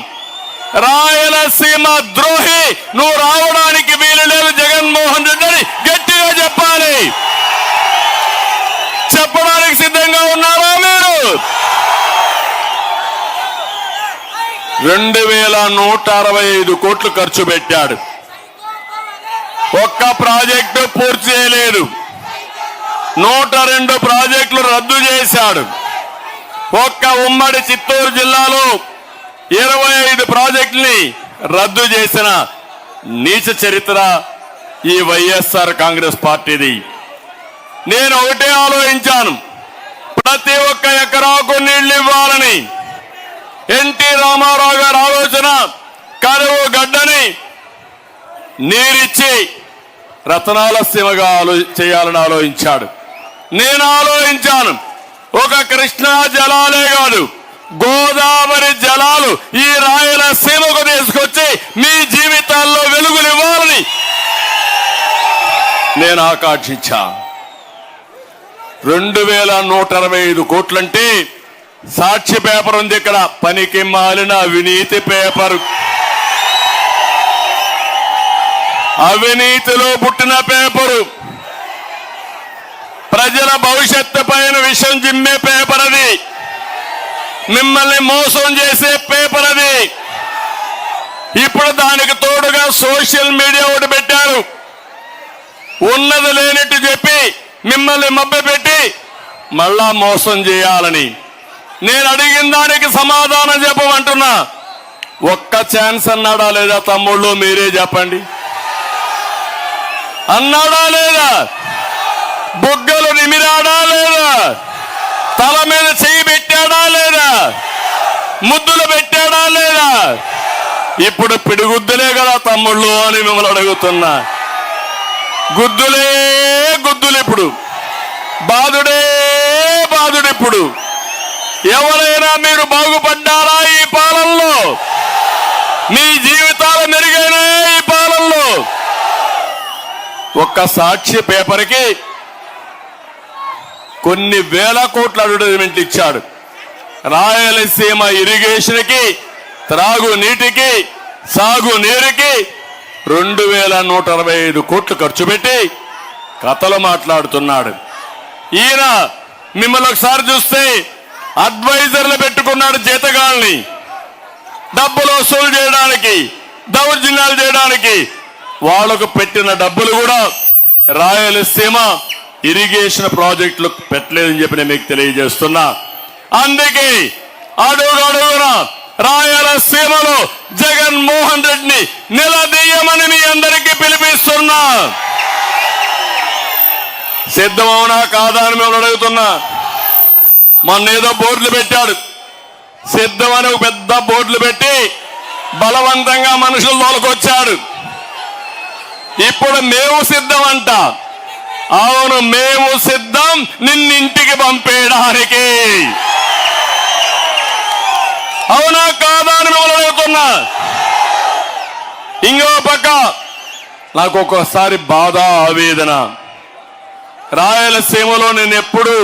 చెప్తున్నాం రాయలసీమ ద్రోహి. నువ్వు రావడానికి వీలు లేదు జగన్మోహన్ రెడ్డి అని గట్టిగా చెప్పాలి. చెప్పడానికి సిద్ధంగా ఉన్నారా మీరు? రెండు వేల నూట అరవై ఐదు కోట్లు ఖర్చు పెట్టాడు. ఒక్క ప్రాజెక్టు పూర్తి చేయలేదు. నూట రెండు ప్రాజెక్టులు రద్దు చేశాడు. ఒక్క ఉమ్మడి చిత్తూరు జిల్లాలో ఇరవై ఐదు ప్రాజెక్టుని రద్దు చేసిన నీచ చరిత్ర ఈ వైఎస్ఆర్ కాంగ్రెస్ పార్టీది. నేను ఒకటే ఆలోచించాను. ప్రతి ఒక్క ఎకరాకు నీళ్ళు ఇవ్వాలని ఎన్టీ రామారావు గారి ఆలోచన కరువు గడ్డని నీరిచ్చి రతనాల సీమగా ఆలో చేయాలని ఆలోచించాడు. నేను ఆలోచించాను. ఒక కృష్ణా జలాలే కాదు గోదావరి జలాలు ఈ రాయలసీమకు తీసుకొచ్చి మీ జీవితాల్లో వెలుగునివ్వాలని నేను ఆకాంక్షించా. రెండు వేల నూట అరవై ఐదు కోట్లంటే సాక్షి పేపర్ ఉంది ఇక్కడ. పనికి మాలిన అవినీతి పేపర్. అవినీతిలో పుట్టిన పేపరు. ప్రజల భవిష్యత్తు పైన విషం జిమ్మే పేపర్ అది. మిమ్మల్ని మోసం చేసే పేపర్ అది. ఇప్పుడు దానికి తోడుగా సోషల్ మీడియా ఒకటి పెట్టారు. ఉన్నది లేనట్టు చెప్పి మిమ్మల్ని మభ్యపెట్టి మళ్ళా మోసం చేయాలని. నేను అడిగిన దానికి సమాధానం చెప్పమంటున్నా. ఒక్క ఛాన్స్ అన్నాడా లేదా తమ్ముళ్ళు? మీరే చెప్పండి. అన్నాడా లేదా? బుగ్గలు నిమిరాడా లేదా? తల మీద చెయ్యి ముద్దులు పెట్టాడా లేదా? ఇప్పుడు పిడిగుద్దులే కదా తమ్ముళ్ళు అని మిమ్మల్ని అడుగుతున్నా. గుద్దులే గుద్దులు ఇప్పుడు. బాధుడే బాధుడు ఇప్పుడు. ఎవరైనా మీరు బాగుపడ్డారా ఈ పాలనలో? మీ జీవితాలు మెరుగైనా ఈ పాలనలో? ఒక్క సాక్షి పేపర్కి కొన్ని వేల కోట్ల అడ్వర్టైజ్మెంట్ ఇచ్చాడు. రాయలసీమ ఇరిగేషన్కి త్రాగు నీటికి రెండు వేల నూట అరవై ఐదు కోట్లు ఖర్చు పెట్టి కథలు మాట్లాడుతున్నాడు. ఈయన మిమ్మల్ని ఒకసారి చూస్తే అడ్వైజర్లు పెట్టుకున్నాడు జీతగాల్ని డబ్బులు వసూలు చేయడానికి దౌర్జన్యాలు చేయడానికి వాళ్ళకు పెట్టిన డబ్బులు కూడా రాయలసీమ ఇరిగేషన్ ప్రాజెక్టులు పెట్టలేదని చెప్పి నేను మీకు తెలియజేస్తున్నా. అందుకే అడుగు అడుగున రాయలసీమలో జగన్మోహన్ రెడ్డిని నిలదీయమని మీ అందరికీ పిలిపిస్తున్నా. సిద్ధమవునా కాదా అని మేము అడుగుతున్నా. మొన్న ఏదో బోర్డులు పెట్టాడు. సిద్ధం అని ఒక పెద్ద బోర్డులు పెట్టి బలవంతంగా మనుషులు తోలుకొచ్చాడు. ఇప్పుడు మేము సిద్ధం అంట అవును మేము సిద్ధం నిన్నింటికి పంపేయడానికి. అవునా కాదా అని మిమ్మల్ని అడుగుతున్నా. ఇంకో పక్క నాకు ఒక్కోసారి బాధ ఆవేదన. రాయలసీమలో నేను ఎప్పుడు